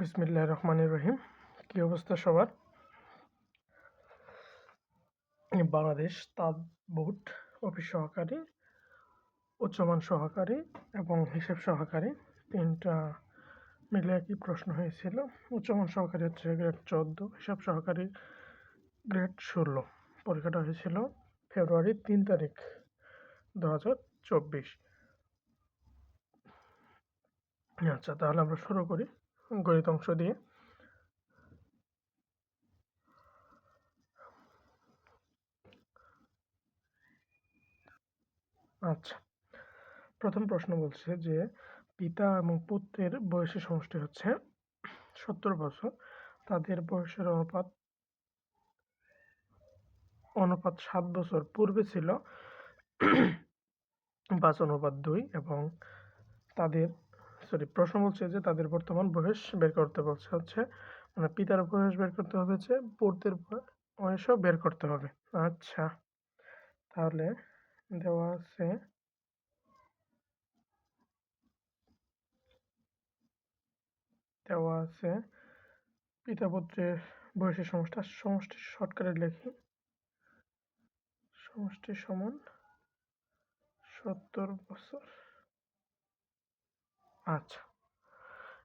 বিসমিল্লাহ রহমানির রহিম। কী অবস্থা সবার? বাংলাদেশ তাঁত বোর্ড অফিস সহকারী, উচ্চমান সহকারী এবং হিসেব সহকারী তিনটা মিলে একই প্রশ্ন হয়েছিল। উচ্চমান সহকারী হচ্ছে গ্রেড চোদ্দ, হিসাব সহকারী গ্রেড ষোলো। পরীক্ষাটা হয়েছিল ফেব্রুয়ারি তিন তারিখ দু হাজার চব্বিশ। আচ্ছা তাহলে আমরা শুরু করি। গণিত অংশ দিয়ে। আচ্ছা প্রথম প্রশ্ন বলছে যে, পিতা এবং পুত্রের বয়সের সমষ্টি হচ্ছে সত্তর বছর। তাদের বয়সের অনুপাত অনুপাত সাত বছর। পূর্বে ছিল পাঁচ, অনুপাত দুই এবং তাদের সরি প্রশ্ন বলছে যে তাদের বর্তমান বয়স বের করতে বলছে হচ্ছে মানে পিতার বয়স বের করতে হবে যে পুত্রের বয়সও বের করতে হবে। আচ্ছা তাহলে দেওয়া আছে দেওয়া আছে পিতা পুত্রের বয়সের সমষ্টি সমষ্টি শর্টকাটে লেখি। সমষ্টি সমান সত্তর বছর। আচ্ছা।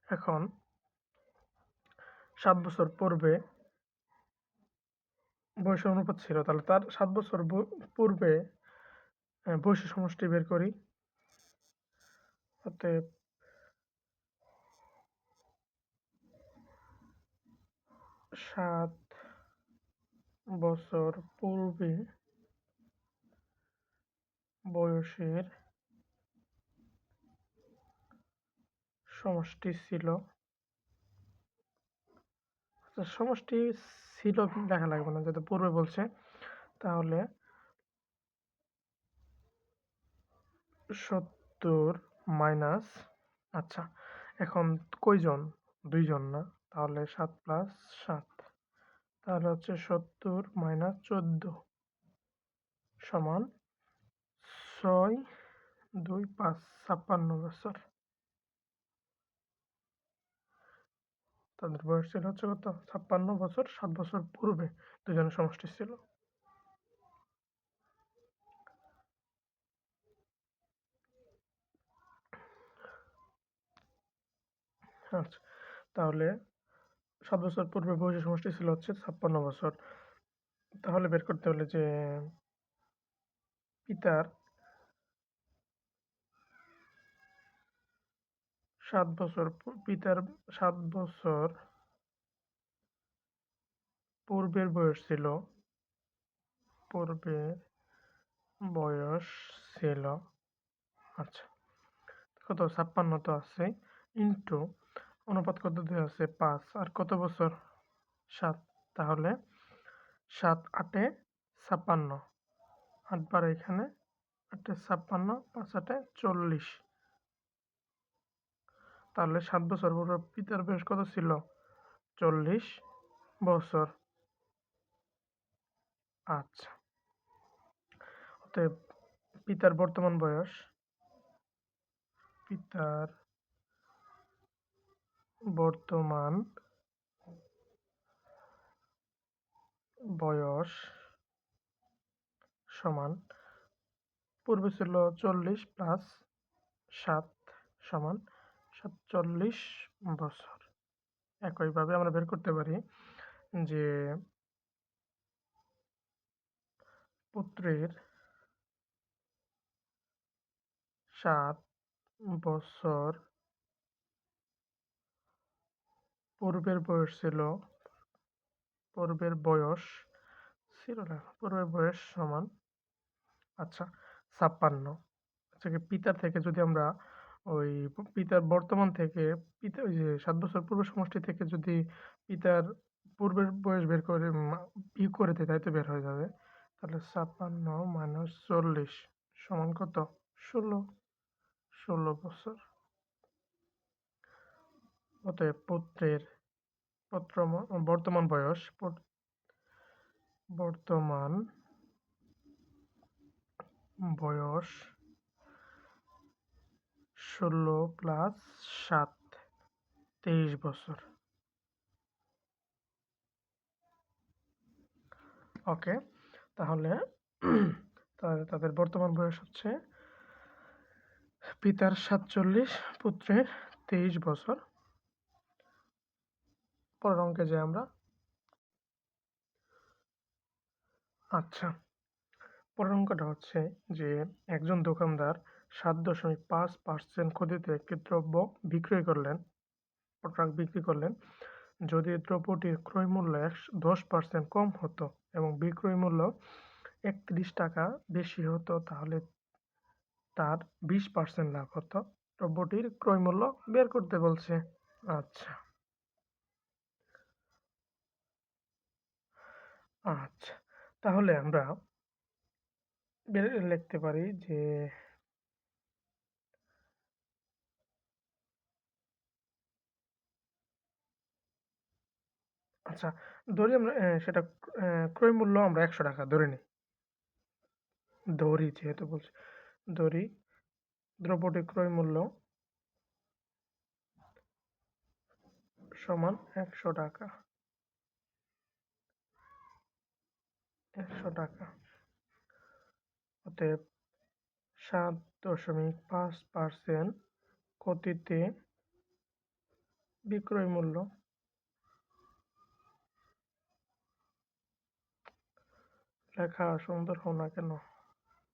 এখন সাত বছর পূর্বে বয়সের অনুপাত ছিল, তাহলে তার সাত বছর পূর্বে বয়সের সমষ্টি বের করি। অতএব সাত বছর পূর্বে বয়সের সমষ্টি ছিল। আচ্ছা সমষ্টি ছিল দেখা লাগবে না, যেহেতু পূর্বে বলছে। তাহলে সত্তর মাইনাস আচ্ছা এখন কয়জন? দুইজন না? তাহলে সাত প্লাস সাত। তাহলে হচ্ছে সত্তর মাইনাস চোদ্দ সমান ছয় দুই পাঁচ ছাপ্পান্ন বছর। তাদের বয়স ছিল হচ্ছে কত ছাপ্পান্ন বছর, সাত বছর পূর্বে দুজনের সমষ্টি ছিল। আচ্ছা তাহলে সাত বছর পূর্বে বয়সের সমষ্টি ছিল হচ্ছে ছাপ্পান্ন বছর। তাহলে বের করতে হলে যে পিতার সাত বছর পিতার সাত বছর পূর্বের বয়স ছিল। পূর্বের বয়স ছিল আচ্ছা কত? ছাপ্পান্ন তো আছে ইন্টু অনুপাত কত দেওয়া আছে? পাঁচ। আর কত বছর? সাত। তাহলে সাত আটে ছাপ্পান্ন। আটবার এখানে আটে ছাপ্পান্ন, পাঁচ আটে চল্লিশ। তাহলে সাত বছর পর পিতার বয়স কত ছিল? চল্লিশ বছর। আচ্ছা। অতএব পিতার বর্তমান বয়স? পিতার বর্তমান বয়স সমান, পূর্বে ছিল চল্লিশ প্লাস সাত সমান। সাতচল্লিশ বছর। একইভাবে আমরা বের করতে পারি যে পুত্রের সাত বছর পূর্বের বয়স ছিল, পূর্বের বয়স ছিল না, পূর্বের বয়স সমান আচ্ছা ছাপ্পান্ন। আচ্ছা পিতা থেকে যদি আমরা ওই পিতার বর্তমান থেকে পিতা, ওই যে সাত বছর পূর্ব সমষ্টি থেকে যদি পিতার পূর্বের বয়স বের করে বিয়োগ করে দেয় তাই তো বের হয়ে যাবে, তাহলে ছাপ্পান্ন মাইনাস চল্লিশ সমান কত? ষোলো। ষোলো বছর। অতএব পুত্রের পত্র বর্তমান বয়স বর্তমান বয়স ষোলো প্লাস সাত, তেইশ বছর। ওকে তাহলে তাদের বর্তমান বয়স হচ্ছে পিতার সাতচল্লিশ, পুত্রের তেইশ বছর। পরের অঙ্কে যাই আমরা। আচ্ছা পরের অঙ্কটা হচ্ছে যে একজন দোকানদার সাত দশমিক পাঁচ পার্সেন্ট ক্ষতিতে একটি দ্রব্য বিক্রয় করলেন ট্রাক বিক্রি করলেন। যদি দ্রব্যটির ক্রয় মূল্য দশ পার্সেন্ট কম হতো এবং বিক্রয় মূল্য একত্রিশ টাকা বেশি হতো, তাহলে তার বিশ পার্সেন্ট লাভ হতো। দ্রব্যটির ক্রয় মূল্য বের করতে বলছে। আচ্ছা। আচ্ছা তাহলে আমরা লিখতে পারি যে আচ্ছা ধরি আমরা সেটা ক্রয় মূল্য আমরা একশো টাকা, ধরে নিই। ধরি যেহেতু বলছি ধরি দ্রব্যটি ক্রয় মূল্য সমান একশো টাকা। একশো টাকা। অতএব সাত দশমিক পাঁচ পার্সেন্ট ক্ষতিতে বিক্রয় মূল্য লেখা সুন্দর হোক না কেন?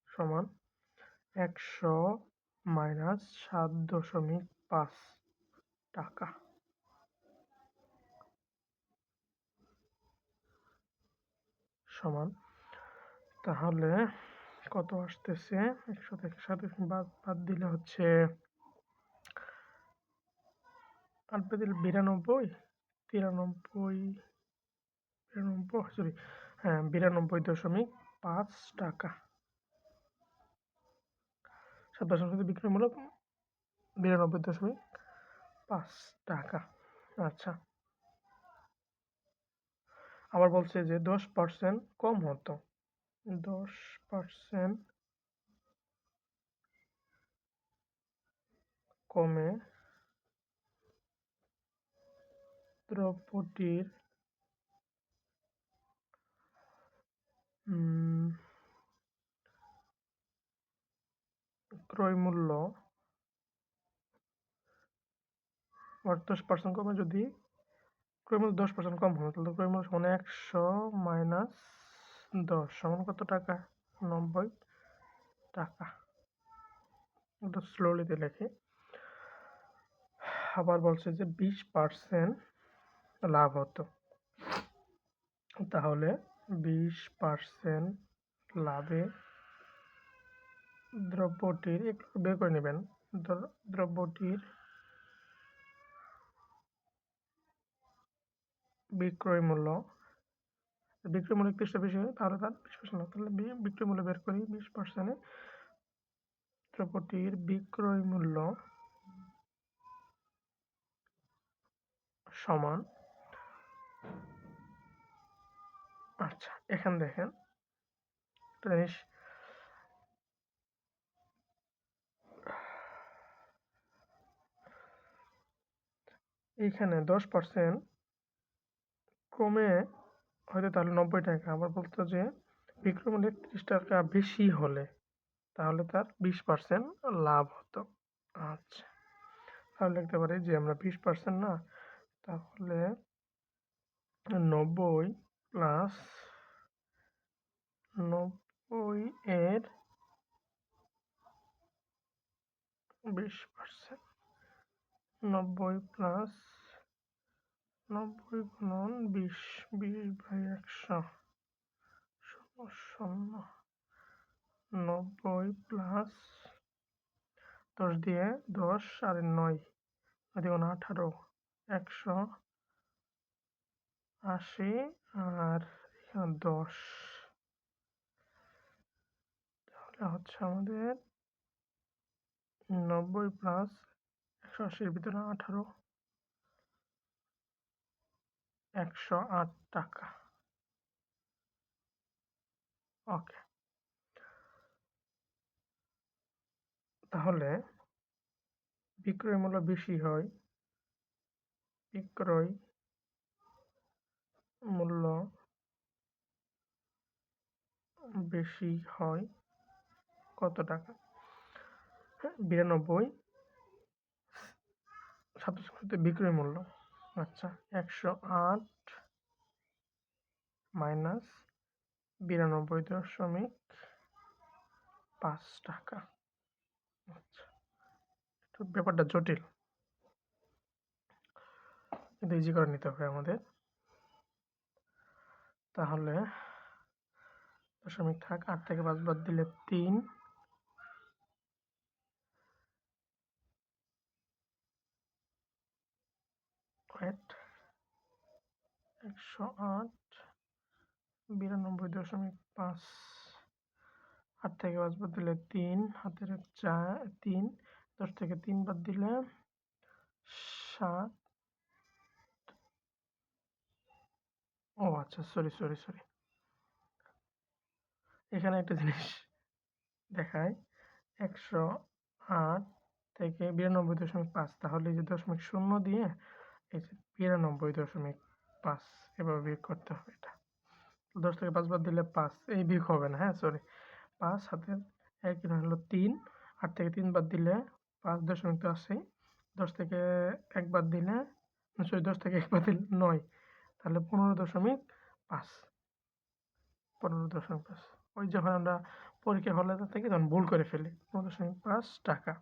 সমান একশো মাইনাস সাত দশমিক পাঁচ টাকা। সমান তাহলে কত আসতেছে? একশো থেকে সাত বাদ বাদ দিলে হচ্ছে আট দিলে বিরানব্বই, তিরানব্বই, বিরানব্বই, সরি বিরানব্বই দশমিক পাঁচ টাকা। সাত বিক্রয় মূল্য বিরানব্বই দশমিক পাঁচ টাকা। আচ্ছা। আবার বলছে যে দশ পার্সেন্ট কম হতো। দশ পার্সেন্ট কমে দ্রব্যটির ক্রয় মূল্য দশ পার্সেন্ট কমে যদি ক্রয় মূল্য দশ পার্সেন্ট কম হবে তাহলে ক্রয় মূল্য সমান একশো মাইনাস দশ, সমান কত টাকা? নব্বই টাকা। একটু স্লোলিতে লেখে। আবার বলছে যে বিশ পার্সেন্ট লাভ হতো। তাহলে বিশ পার্সেন্ট লাভে দ্রব্যটির একটু বের করে নেবেন। দ্রব্যটির বিক্রয় মূল্য বিক্রয় মূল্য একত্রিশটা বেশি হয় তাহলে তার বিশ পার্সেন্ট তাহলে বিক্রয় মূল্য বের করি, বিশ পার্সেন্টে দ্রব্যটির বিক্রয় মূল্য সমান আচ্ছা এখান দেখেন। একটা জিনিস এইখানে দশ পার্সেন্ট কমে হয়তো তাহলে নব্বই টাকা। আবার বলতো যে বিক্রয় মূল্য টাকা বেশি হলে তাহলে তার বিশ পার্সেন্ট লাভ হতো। আচ্ছা তাহলে লিখতে পারি যে আমরা বিশ পার্সেন্ট না, তাহলে নব্বই প্লাস নব্বই এর বিশ পার্সেন্ট নব্বই প্লাস নব্বই গুণন বিশ বিশ বাই একশো শূন্য শূন্য নব্বই প্লাস দশ দিয়ে দশ আর নয় দেখুন আঠারো একশো আশি আর দশ। তাহলে হচ্ছে আমাদের নব্বই প্লাস একশো আশির ভিতরে আঠারো। একশো আট টাকা। ওকে। তাহলে বিক্রয় মূল্য বেশি হয়। বিক্রয় মূল্য বেশি হয় কত টাকা? হ্যাঁ বিরানব্বই। সাতাশ বিক্রয় মূল্য। আচ্ছা একশো আট মাইনাস বিরানব্বই দশমিক পাঁচ টাকা। আচ্ছা ব্যাপারটা জটিল। কিন্তু ইজি করে নিতে হবে আমাদের। তাহলে দশমিক থাক, আট থেকে পাঁচ বাদ দিলে তিন। একশো আট, বিরানব্বই দশমিক পাঁচ। আট থেকে পাঁচ বাদ দিলে তিন, হাতের এক চার, তিন, দশ থেকে তিন বাদ দিলে সাত। ও আচ্ছা সরি সরি সরি এখানে একটা জিনিস দেখায় একশো আট থেকে বিরানব্বই দশমিক পাঁচ। তাহলে যে দশমিক শূন্য দিয়ে এই যে বিরানব্বই দশমিক পাঁচ এভাবে বিয়োগ করতে হবে এটা। দশ থেকে পাঁচ বাদ দিলে পাঁচ, এই বিয়োগ হবে না হ্যাঁ সরি পাঁচ হাতের এক হলো তিন। আট থেকে তিন বাদ দিলে পাঁচ দশমিক তো আসেই দশ থেকে এক বাদ দিলে সরি দশ থেকে এক বাদ দিলে নয়। তাহলে পনেরো দশমিক পাঁচ। পনেরো দশমিক পাঁচ। ওই যখন আমরা পরীক্ষা হলে থাকি তখন ভুল করে ফেলি। পনেরো দশমিক পাঁচ টাকা।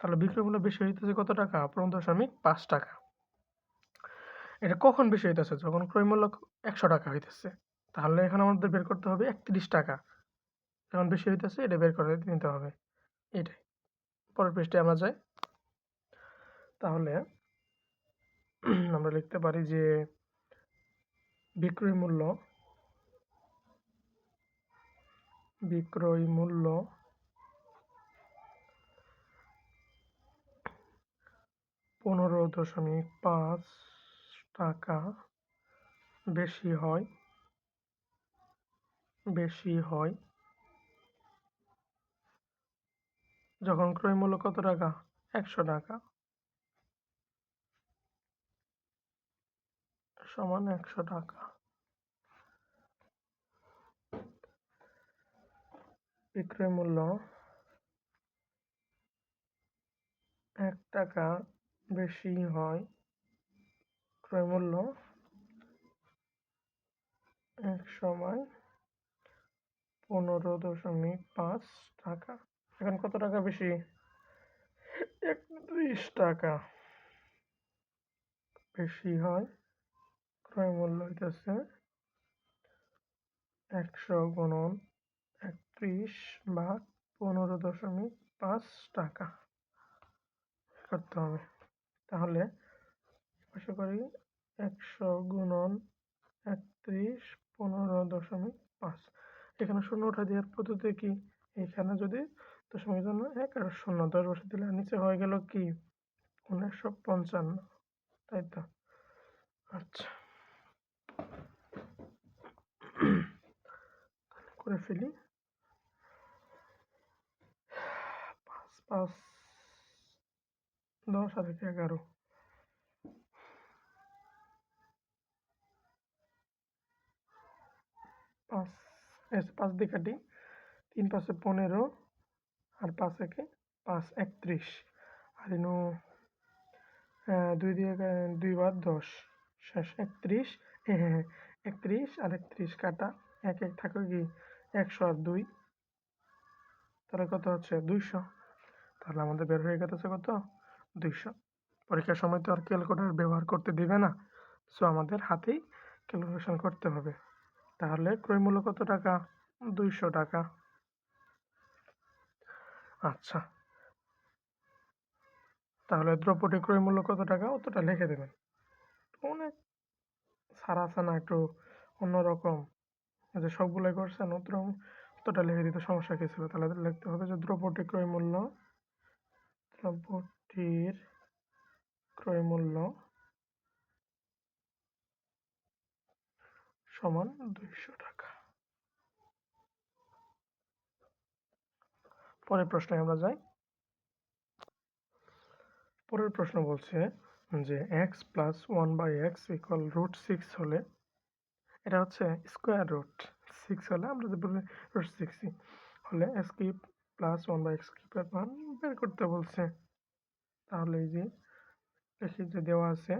তাহলে বিক্রয় মূল্য বেশি হইতেছে কত টাকা? পনেরো দশমিক পাঁচ টাকা। এটা কখন বেশি হইতেছে যখন ক্রয় মূল্য একশো টাকা হইতেছে। তাহলে এখানে আমাদের বের করতে হবে একত্রিশ টাকা। যখন বেশি হইতেছে এটা বের করে নিতে হবে। এটাই। পরের পৃষ্ঠে আমরা যাই। তাহলে আমরা লিখতে পারি যে বিক্রয় মূল্য বিক্রয় মূল্য পনেরো দশমিক পাঁচ টাকা বেশি হয় বেশি হয়। যখন ক্রয় মূল্য কত টাকা? একশো টাকা। সমান একশো টাকা। বিক্রয় মূল্য এক টাকা বেশি হয়। ক্রয় মূল্য এক সময় পনেরো দশমিক পাঁচ টাকা। এখন কত টাকা বেশি? একত্রিশ টাকা বেশি হয়। ক্রয় মূল্য হইতেছে একশো গুণন একত্রিশ ভাগ পনেরো দশমিক পাঁচ টাকা। করতে হবে? তাহলে আশা করি একশো গুণন একত্রিশ পনেরো দশমিক পাঁচ। এখানে শূন্য উঠা দেওয়ার পদ্ধতি কি? এখানে যদি দশমিক জন্য এক আর শূন্য, দশ বসে দিলে নিচে হয়ে গেল কি? উনিশশো পঞ্চান্ন, তাই তো? আচ্ছা। করে ফেলি পাঁচ পাঁচ দশ আর এগারো পাঁচ পাঁচ দিয়ে কাটি তিন পাঁচে পনেরো আর পাঁচ একে পাঁচ একত্রিশ আর ইনু দুই দিয়ে দুইবার দশ শেষ একত্রিশ হ্যাঁ হ্যাঁ একত্রিশ আর একত্রিশ কাটা এক এক থাকে কি একশো আর দুই। তাহলে কত হচ্ছে? দুইশো। তাহলে আমাদের বের হয়ে গেছে কত? দুইশো। পরীক্ষার সময় তো আর ক্যালকুলেটর ব্যবহার করতে দিবে না। সো আমাদের হাতেই ক্যালকুলেশন করতে হবে। তাহলে ক্রয় মূল্য কত টাকা? দুইশো টাকা। আচ্ছা। তাহলে দ্রব্যটি ক্রয় মূল্য কত টাকা? অতটা লিখে দেবেন। অনেক। সারা আছে না একটু অন্যরকম। যে সবগুলোই করছেন অত অতটা লিখে দিতে সমস্যা কি ছিল? তাহলে লিখতে হবে যে দ্রব্যটি ক্রয় মূল্য দ্রব্যটির ক্রয় মূল্য সমান দুইশো টাকা। পরের প্রশ্নে আমরা যাই। পরের প্রশ্ন বলছে যে x plus one by x equal root six হলে এটা হচ্ছে স্কোয়ার রুট সিক্স হলে আমরা রুট সিক্সই হলে x cube plus one by x কিউবের মান বের করতে বলছে। তাহলে এই যে দেখি যে দেওয়া আছে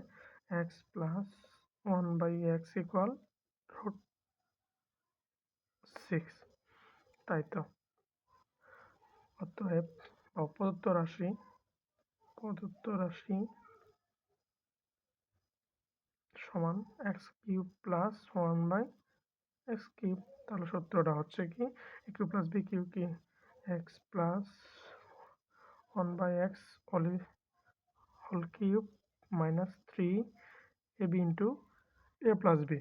x plus one by x equal root six তাই তো। অতএব প্রদত্ত রাশি প্রদত্ত রাশি সমান x cube plus one by x cube. তাহলে সূত্রটা হচ্ছে কি? A cube plus b cube কি? X plus one by x Oli whole cube minus three a b into a plus b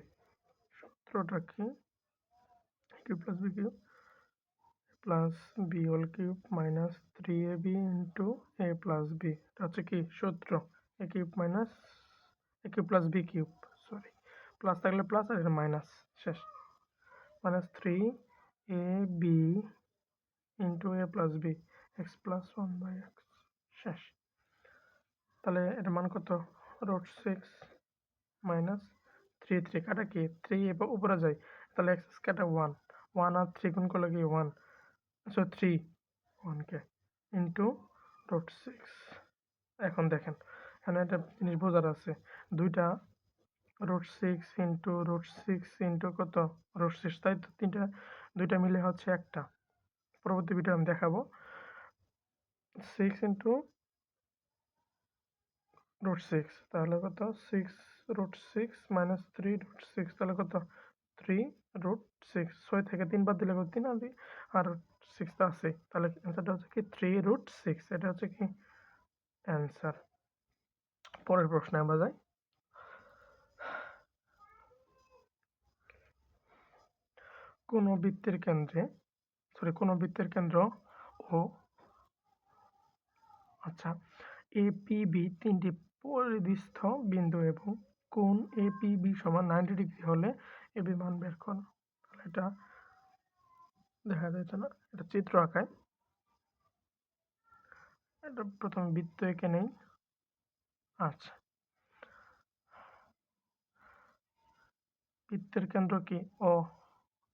সূত্রটা কি? Cube plus b cube plus b whole cube minus three a b into a plus b এটা হচ্ছে কি? সূত্র। A cube minus a cube plus b cube. Plus থাকলে plus, আর এটা minus শেষ। Minus three a b into a plus b, x plus one by x, শেষ। তাহলে এটার মান কত? Root six minus three three কাটা কি? থ্রি উপরে যায় তাহলে এক্স কাটা ওয়ান। ওয়ান আর থ্রি গুণ করলে কি? ওয়ান। আচ্ছা থ্রি। ওয়ানকে ইন্টু রুট সিক্স। এখন দেখেন, এখানে একটা জিনিস বোঝার আছে। দুইটা root six into root six into কত? রুট সিক্স তাই তো? তিনটা, দুইটা মিলে হচ্ছে একটা। পরবর্তী ভিডিও আমি দেখাবো। সিক্স ইন্টু রুট সিক্স তাহলে কত? Six root six minus three root six তাহলে কত? থ্রি রুট সিক্স ছয় থেকে তিন বাদ দিলে কত? তিন আর আর সিক্স তো আছে তাহলে অ্যান্সারটা হচ্ছে কি থ্রি রুট সিক্স এটা হচ্ছে কি অ্যান্সার পরের প্রশ্নে আমরা যাই। কোনো বৃত্তের কেন্দ্রে সরি কোনো বৃত্তের কেন্দ্র ও আচ্ছা এপিবি তিনটি পরিধিস্থ বিন্দু এবং কোণ এপিবি সমান নাইনটি ডিগ্রি হলে এবি মান বের করো। তাহলে এটা দেখা যাচ্ছে না, এটা চিত্র আঁকায়। এটা প্রথমে বৃত্ত এঁকে নেই। আচ্ছা। বৃত্তের কেন্দ্র কি? ও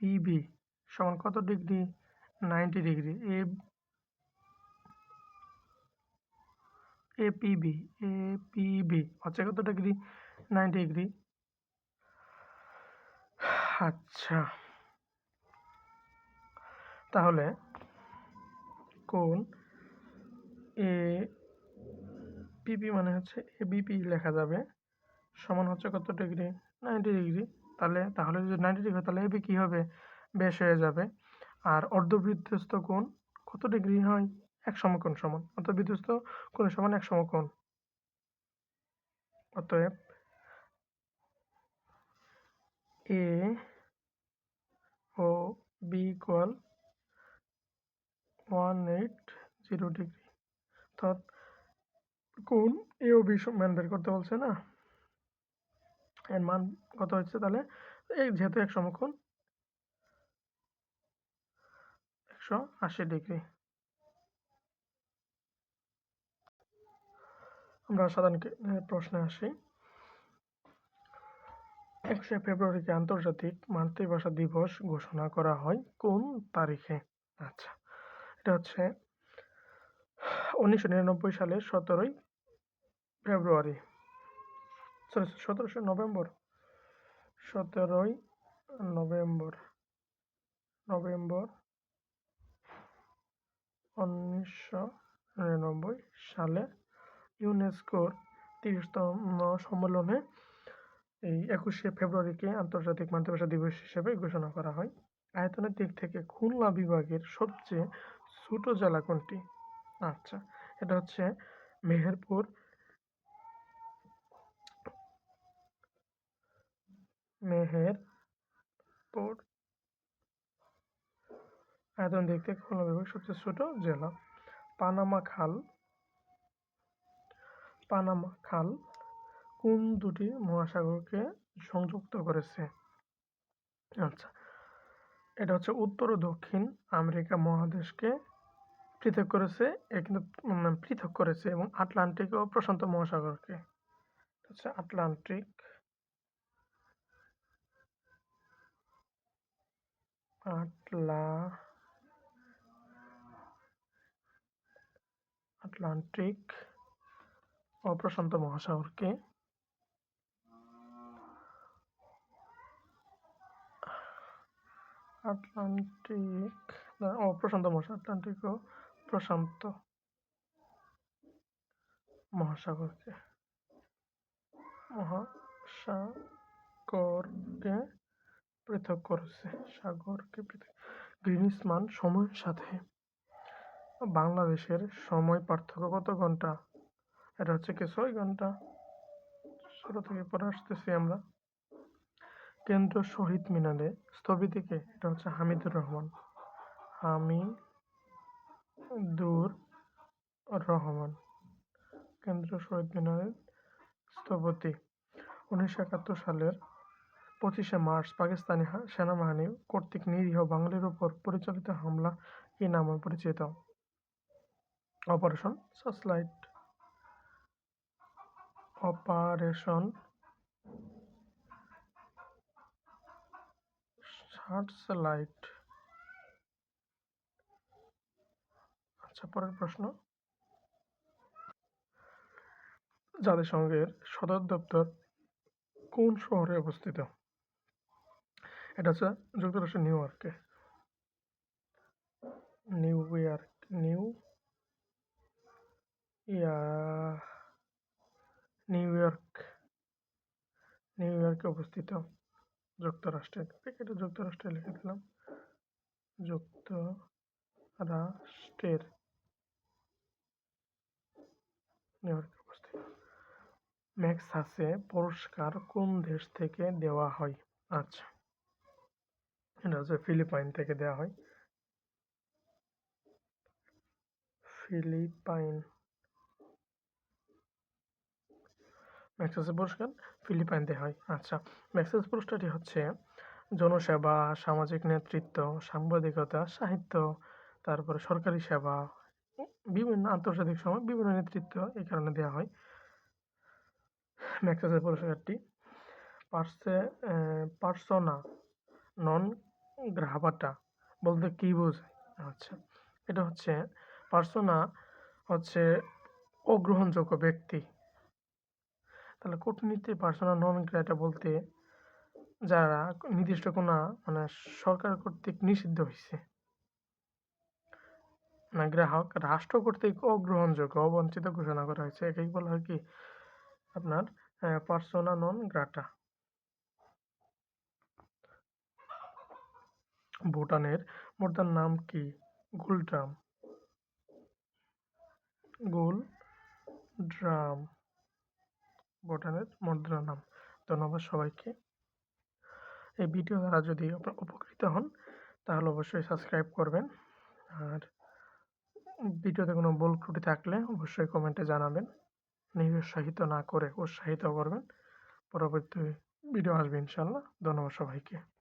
পিবি সমান কত ডিগ্রি? Ninety degree. এ এপিবি এপিবি হচ্ছে কত ডিগ্রি? Ninety degree. আচ্ছা। তাহলে কোন এ পিপি মানে হচ্ছে এ বিপি লেখা যাবে। সমান হচ্ছে কত ডিগ্রি? Ninety degree. তাহলে তাহলে যদি নাইনটি ডিগ্রি হয়, তাহলে এবি কী হবে? বেশ হয়ে যাবে। আর অর্ধবৃত্তস্থ কোণ কত ডিগ্রি হয়? এক সমকোণ সমান। অর্ধবৃত্তস্থ কোণের সমান এক সমকোণ। অতএব A O B equal one eight zero degree অর্থাৎ কোন এ ও বি মান বের করতে বলছে না? এর মান কত হচ্ছে তাহলে? এই যেহেতু এক সমকোণ, একশো আশি ডিগ্রি। আমরা সাধারণ প্রশ্নে আসি। একশো ফেব্রুয়ারিকে আন্তর্জাতিক মাতৃভাষা দিবস ঘোষণা করা হয় কোন তারিখে? আচ্ছা এটা হচ্ছে উনিশশো নিরানব্বই সালের সতেরোই ফেব্রুয়ারি। সরি সতেরোশো নভেম্বর। সতেরোই নভেম্বর। নভেম্বর উনিশশো নিরানব্বই সালে ইউনেস্কোর তিরিশতম সম্মেলনে এই একুশে ফেব্রুয়ারিকে আন্তর্জাতিক মাতৃভাষা দিবস হিসেবে ঘোষণা করা হয়। আয়তনের দিক থেকে খুলনা বিভাগের সবচেয়ে ছোট জেলা কোনটি? আচ্ছা এটা হচ্ছে মেহেরপুর মেহেরপুর আয়তন দিক থেকে খুলনা সবচেয়ে ছোট জেলা। পানামা খাল। পানামা খাল কোন দুটি মহাসাগরকে সংযুক্ত করেছে? আচ্ছা এটা হচ্ছে উত্তর ও দক্ষিণ আমেরিকা মহাদেশকে পৃথক করেছে, এ কিন্তু পৃথক করেছে এবং আটলান্টিক ও প্রশান্ত মহাসাগরকে। হচ্ছে আটলান্টিক আটলান্টিক ও প্রশান্ত মহাসাগরকে আটলান্টিক ও প্রশান্ত মহাসাগর আটলান্টিক ও প্রশান্ত মহাসাগরকে মহাসাগরকে পৃথক করেছে। সাগরকে পৃথক গ্রিনিস মান সময়ের সাথে। বাংলাদেশের সময় পার্থক্য কত ঘণ্টা? এটা হচ্ছে কি ছয় ঘণ্টা? ছোটো থেকে পড়ে আসতেছি আমরা। কেন্দ্র শহীদ মিনারে স্থপতিকে এটা হচ্ছে হামিদুর রহমান। হামিদুর রহমান, কেন্দ্র শহীদ মিনারের স্থপতি। উনিশশো একাত্তর সালের পঁচিশে মার্চ পাকিস্তানি সেনাবাহিনী কর্তৃক নিরীহ বাঙালির ওপর পরিচালিত হামলা কি নামে পরিচিত। Operation searchlight. Operation searchlight. আচ্ছা পরের প্রশ্ন। জাতিসংঘের সদর দপ্তর কোন শহরে অবস্থিত? এটা হচ্ছে যুক্তরাষ্ট্রের নিউ ইয়র্কে। নিউ ইয়র্ক, নিউ ইয়া নিউ ইয়র্ক, নিউ ইয়র্কে অবস্থিত যুক্তরাষ্ট্রে। এটা যুক্তরাষ্ট্রে লিখে দিলাম। যুক্তরাষ্ট্রের নিউ ইয়র্কে অবস্থিত। ম্যাক্সাসে পুরস্কার কোন দেশ থেকে দেওয়া হয়? আচ্ছা। এটা হচ্ছে ফিলিপাইন থেকে দেওয়া হয়। ফিলিপাইন ম্যাক্সাস পুরস্কার ফিলিপাইন দেওয়া হয়। আচ্ছা ম্যাক্সাস পুরস্কারটি হচ্ছে জনসেবা, সামাজিক নেতৃত্ব, সাংবাদিকতা, সাহিত্য, তারপরে সরকারি সেবা, বিভিন্ন আন্তর্জাতিক সময় বিভিন্ন নেতৃত্ব এই কারণে দেওয়া হয় ম্যাক্সাসের পুরস্কারটি। পার্সে পার্সোনা নন গ্রাহাবাটা বলতে কী বোঝায়? আচ্ছা এটা হচ্ছে পার্সোনা হচ্ছে অগ্রহণযোগ্য ব্যক্তি। তাহলে কূটনীতি পার্সোনা নন গ্রাটা বলতে যারা নির্দিষ্ট কোনো মানে সরকার কর্তৃক নিষিদ্ধ হয়েছে না গ্রাহক, রাষ্ট্র কর্তৃক অগ্রহণযোগ্য, অবঞ্চিত ঘোষণা করা হয়েছে, একেই বলা হয় কি? আপনার পার্সোনা নন গ্রাটা। ভুটানের মোর্দার নাম কি? গুলড্রাম। গুল ড্রাম ভুটানের মুদ্রা নাম। ধন্যবাদ সবাইকে। এই ভিডিও দ্বারা যদি আপনারা উপকৃত হন, তাহলে অবশ্যই সাবস্ক্রাইব করবেন। আর ভিডিওতে কোনো ভুল ত্রুটি থাকলে অবশ্যই কমেন্টে জানাবেন। নিরুৎসাহিত না করে উৎসাহিত করবেন। পরবর্তী ভিডিও আসবে ইনশাল্লাহ। ধন্যবাদ সবাইকে।